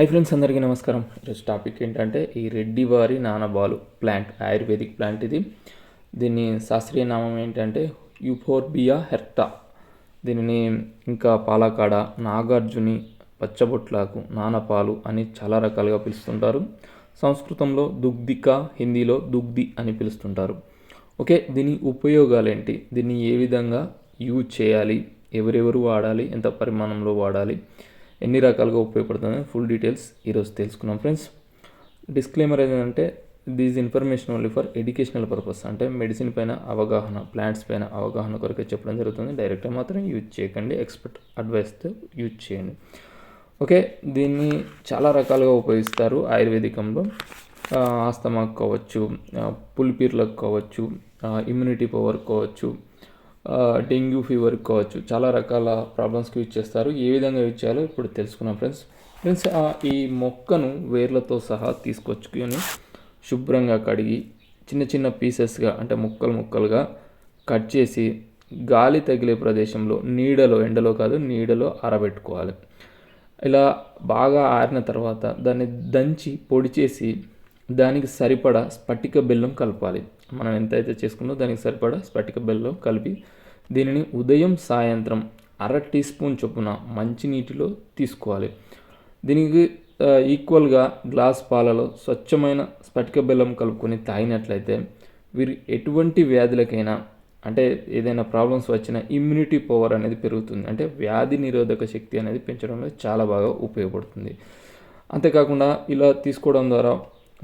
Hi friends అందరికీ నమస్కారం. ఈరోజు టాపిక్ ఏంటంటే ఈ రెడ్డి వారి నానబాలు ప్లాంట్ ఆయుర్వేదిక్ ప్లాంట్ ఇది. దీని శాస్త్రీయ నామం ఏంటంటే యూఫోర్బియా హెర్టా దీనిని ఇంకా పాలకాడ నాగార్జుని పచ్చబొట్లాకు నానపాలు అని చాలా రకాలుగా పిలుస్తుంటారు. సంస్కృతంలో దుగ్ధిక హిందీలో దుగ్ధి అని పిలుస్తుంటారు. ఓకే దీని ఉపయోగాలు ఏంటి దీన్ని ఏ విధంగా యూజ్ చేయాలి? ఎవరెవరు వాడాలి? ఎంత పరిమాణంలో వాడాలి? ఎన్ని రకాలుగా ఉపయోగపడుతుంది ఫుల్ డీటెయిల్స్ ఈరోజు తెలుసుకున్నాం ఫ్రెండ్స్ డిస్క్లైమర్ ఏంటంటే these information only for educational purpose అంటే మెడిసిన్ పైన అవగాహన ప్లాంట్స్ పైన అవగాహన కొరకే చెప్పడం జరుగుతుంది. డైరెక్ట్గా మాత్రం యూజ్ చేయకండి. ఎక్స్పర్ట్ అడ్వైస్తో యూజ్ చేయండి. ఓకే దీన్ని చాలా రకాలుగా ఉపయోగిస్తారు. ఆయుర్వేదికంలో ఆస్తమాకు కావచ్చు పులిపీర్లకు కావచ్చు ఇమ్యూనిటీ పవర్ కావచ్చు డెంగ్యూ ఫీవర్ కావచ్చు చాలా రకాల ప్రాబ్లమ్స్కి యూజ్ చేస్తారు. ఏ విధంగా యూజ్ చేయాలో ఇప్పుడు తెలుసుకున్నాం ఫ్రెండ్స్. ఫ్రెండ్స్ ఈ మొక్కను వేర్లతో సహా తీసుకొచ్చుకొని శుభ్రంగా కడిగి చిన్న చిన్న పీసెస్గా అంటే ముక్కలు ముక్కలుగా కట్ చేసి గాలి తగిలే ప్రదేశంలో నీడలో ఎండలో కాదు నీడలో ఆరబెట్టుకోవాలి. ఇలా బాగా ఆరిన తర్వాత దాన్ని దంచి పొడి చేసి దానికి సరిపడా స్ఫటిక బెల్లం కలపాలి. మనం ఎంతైతే చేసుకున్నో దానికి సరిపడా స్ఫటిక బెల్లం కలిపి దీనిని ఉదయం సాయంత్రం అర టీ స్పూన్ చొప్పున మంచినీటిలో తీసుకోవాలి. దీనికి ఈక్వల్గా గ్లాస్ పాలలో స్వచ్ఛమైన స్ఫటిక బెల్లం కలుపుకొని తాగినట్లయితే వీరు ఎటువంటి వ్యాధులకైనా అంటే ఏదైనా ప్రాబ్లమ్స్ వచ్చిన ఇమ్యూనిటీ పవర్ అనేది పెరుగుతుంది. అంటే వ్యాధి నిరోధక శక్తి అనేది పెంచడంలో చాలా బాగా ఉపయోగపడుతుంది. అంతేకాకుండా ఇలా తీసుకోవడం ద్వారా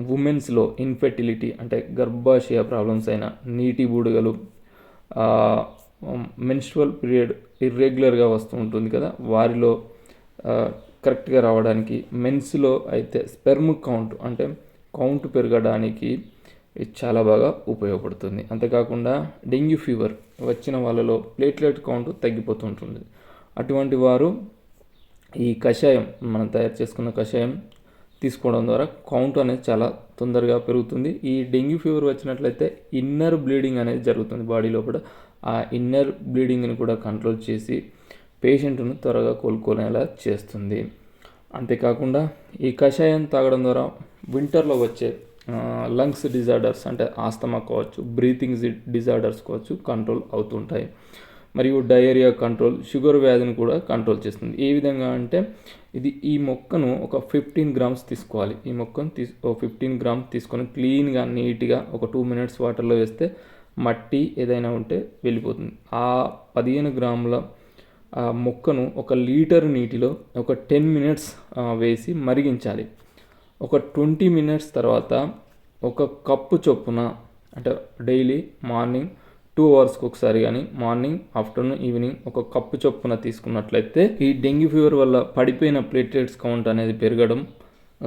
ఉమెన్స్లో ఇన్ఫెర్టిలిటీ అంటే గర్భాశయ ప్రాబ్లమ్స్ అయిన నీటి బూడుగలు మెన్స్ట్రువల్ పీరియడ్ ఇర్రెగ్యులర్గా వస్తూ ఉంటుంది కదా వారిలో కరెక్ట్గా రావడానికి మెన్స్లో అయితే స్పెర్మ్ కౌంట్ అంటే కౌంట్ పెరగడానికి చాలా బాగా ఉపయోగపడుతుంది. అంతేకాకుండా డెంగ్యూ ఫీవర్ వచ్చిన వాళ్ళలో ప్లేట్లెట్ కౌంట్ తగ్గిపోతుంటుంది అటువంటి వారు ఈ కషాయం మనం తయారు చేసుకున్న కషాయం తీసుకోవడం ద్వారా కౌంట్ అనేది చాలా తొందరగా పెరుగుతుంది. ఈ డెంగ్యూ ఫీవర్ వచ్చినట్లయితే ఇన్నర్ బ్లీడింగ్ అనేది జరుగుతుంది బాడీ లోపల. ఆ ఇన్నర్ బ్లీడింగ్ని కూడా కంట్రోల్ చేసి పేషెంట్ను త్వరగా కోలుకునేలా చేస్తుంది. అంతేకాకుండా ఈ కషాయం తాగడం ద్వారా వింటర్లో వచ్చే లంగ్స్ డిజార్డర్స్ అంటే ఆస్తమా కావచ్చు బ్రీతింగ్ డిజార్డర్స్ కావచ్చు కంట్రోల్ అవుతుంటాయి. మరియు డయేరియా కంట్రోల్ షుగర్ వ్యాధిని కూడా కంట్రోల్ చేస్తుంది. ఏ విధంగా అంటే ఇది ఈ మొక్కను ఒక ఫిఫ్టీన్ గ్రామ్స్ తీసుకోవాలి. ఈ మొక్కను తీసు ఫిఫ్టీన్ గ్రామ్స్ తీసుకొని క్లీన్గా నీట్గా ఒక టూ మినిట్స్ వాటర్లో వేస్తే మట్టి ఏదైనా ఉంటే వెళ్ళిపోతుంది. ఆ పదిహేను గ్రాముల మొక్కను ఒక లీటర్ నీటిలో ఒక టెన్ మినిట్స్ వేసి మరిగించాలి. ఒక ట్వంటీ మినిట్స్ తర్వాత ఒక కప్పు చొప్పున అంటే డైలీ మార్నింగ్ టూ అవర్స్కి ఒకసారి కానీ మార్నింగ్ ఆఫ్టర్నూన్ ఈవినింగ్ ఒక కప్పు చొప్పున తీసుకున్నట్లయితే ఈ డెంగ్యూ ఫీవర్ వల్ల పడిపోయిన ప్లేటెట్స్ కౌంట్ అనేది పెరగడం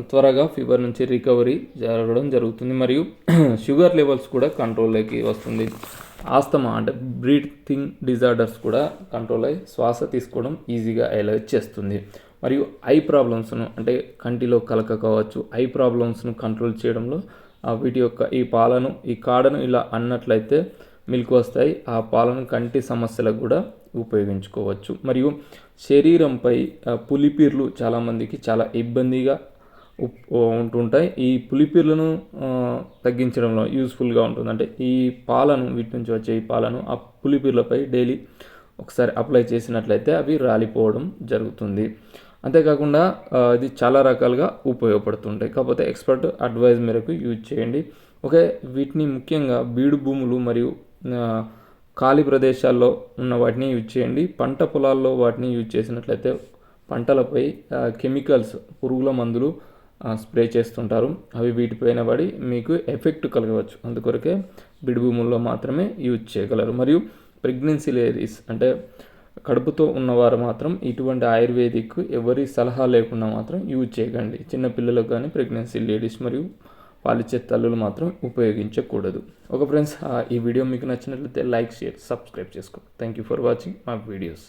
త్వరగా ఫీవర్ నుంచి రికవరీ జరగడం జరుగుతుంది. మరియు షుగర్ లెవెల్స్ కూడా కంట్రోల్లోకి వస్తుంది. ఆస్తమా అంటే బ్రీతింగ్ డిజార్డర్స్ కూడా కంట్రోల్ అయ్యి శ్వాస తీసుకోవడం ఈజీగా అలౌ చేస్తుంది. మరియు ఐ ప్రాబ్లమ్స్ను అంటే కంటిలో కలక కావచ్చు ఐ ప్రాబ్లమ్స్ను కంట్రోల్ చేయడంలో వీటి యొక్క ఈ పాలను ఈ కాడను ఇలా అన్నట్లయితే మిల్క్ వస్తాయి ఆ పాలను కంటి సమస్యలకు కూడా ఉపయోగించుకోవచ్చు. మరియు శరీరంపై పులిపీర్లు చాలామందికి చాలా ఇబ్బందిగా ఉంటుంటాయి. ఈ పులిపీర్లను తగ్గించడంలో యూస్ఫుల్గా ఉంటుంది. అంటే ఈ పాలను వీటి నుంచి వచ్చే ఈ పాలను ఆ పులిపీర్లపై డైలీ ఒకసారి అప్లై చేసినట్లయితే అవి రాలిపోవడం జరుగుతుంది. అంతేకాకుండా ఇది చాలా రకాలుగా ఉపయోగపడుతుంటాయి. కాకపోతే ఎక్స్పర్ట్ అడ్వైజ్ మేరకు యూజ్ చేయండి. ఓకే వీటిని ముఖ్యంగా బీడు భూములు మరియు ఖాళీ ప్రదేశాల్లో ఉన్న వాటిని యూజ్ చేయండి. పంట పొలాల్లో వాటిని యూజ్ చేసినట్లయితే పంటలపై కెమికల్స్ పురుగుల మందులు స్ప్రే చేస్తుంటారు. అవి వీటిపైన పడి మీకు ఎఫెక్ట్ కలగవచ్చు. అందుకొరకే బిడి భూముల్లో మాత్రమే యూజ్ చేయగలరు. మరియు ప్రెగ్నెన్సీ లేడీస్ అంటే కడుపుతో ఉన్నవారు మాత్రం ఇటువంటి ఆయుర్వేదిక్ ఎవరి సలహా లేకుండా మాత్రం యూజ్ చేయకండి. చిన్న పిల్లలకు కానీ ప్రెగ్నెన్సీ లేడీస్ మరియు పాలిచ్చే తల్లులు మాత్రం ఉపయోగించకూడదు. ఒక ఫ్రెండ్స్ ఈ వీడియో మీకు నచ్చినట్లయితే లైక్ షేర్ సబ్స్క్రైబ్ చేసుకో. థ్యాంక్ యూ ఫర్ వాచింగ్ మా వీడియోస్